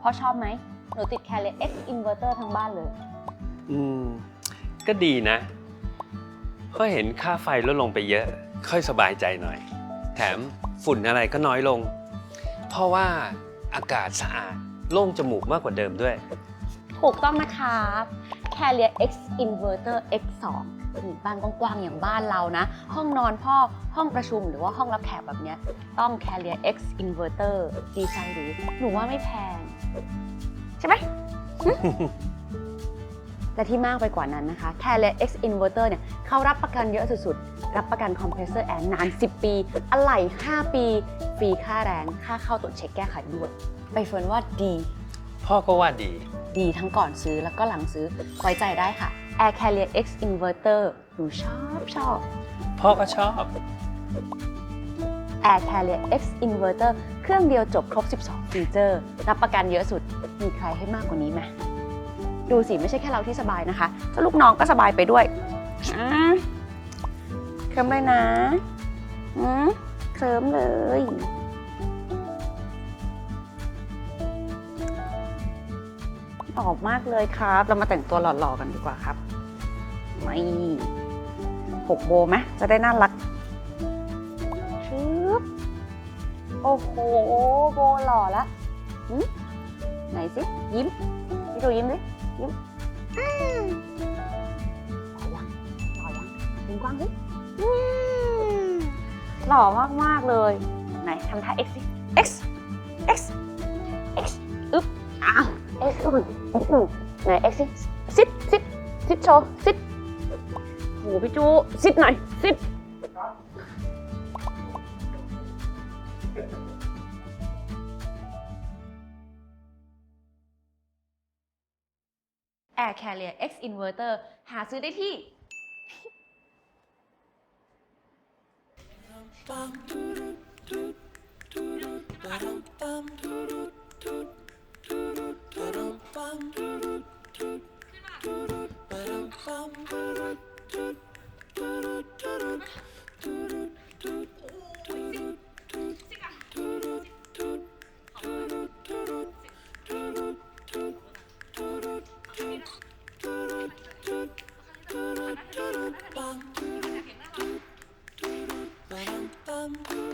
พ่อชอบไหมหนูติด Carrier X Inverter ทั้งบ้านเลย อืม ก็ดีนะก็เห็นค่าไฟลดลงไปเยอะ ค่อยสบายใจหน่อย แถมฝุ่นอะไรก็น้อยลง เพราะว่าอากาศสะอาด โล่งจมูกมากกว่าเดิมด้วย ถูกต้องนะครับ Carrier X Inverter X2 นี่บ้านกว้างๆอย่างบ้านเรานะ ห้องนอนพ่อห้องประชุมหรือว่าห้องรับแขกแบบเนี้ยต้อง Carrier X Inverter ดีไซน์หรูหนูว่าไม่แพง ใช่ไหมหึและที่มากไปกว่านั้นนะคะ Carrier X Inverter เนี่ยเขารับประกันเยอะสุดๆ รับประกันคอมเพรสเซอร์แอร์นาน 10 ปี อะไหล่5ปี ฟรีค่าแรง ค่าเข้าตรวจเช็คแก้ไขด้วย ไปเฟิร์นว่าดี พ่อก็ว่าดี ดีทั้งก่อนซื้อแล้วก็หลังซื้อไว้ใจได้ค่ะ Air Carrier X Inverter หนูชอบชอบ พ่อก็ชอบ Air Carrier X Inverter เครื่องเดียวจบครบ 12 ฟีเจอร์ รับประกันเยอะสุด มีใครให้มากกว่านี้ไหม ดูสิ ไม่ใช่แค่เราที่สบายนะคะถ้าลูกน้องก็สบายไปด้วยอ่าเคลิ้มเลยนะอืมเคลิ้มเลย ออกมากเลยครับ เรามาแต่งตัวหล่อๆกันดีกว่าครับไม่หกโบไหมจะได้น่ารักชึบโอ้โหโบหล่อละไหนสิยิ้มพี่ดูยิ้มดิยิ้มหล่อยังหล่อยังเป็นกว้างสิหล่อมากมากๆเลย ไหนทำท่า X สิ X X X อึ๊บอ้าว X อุ่น X อุ่นไหน X สิซิดซิดซิดโชว์ซิดโหพี่จูซิดหน่อยซิด Air Carrier X Inverter หาซื้อได้ที่ Bang, Bum, bum, bum.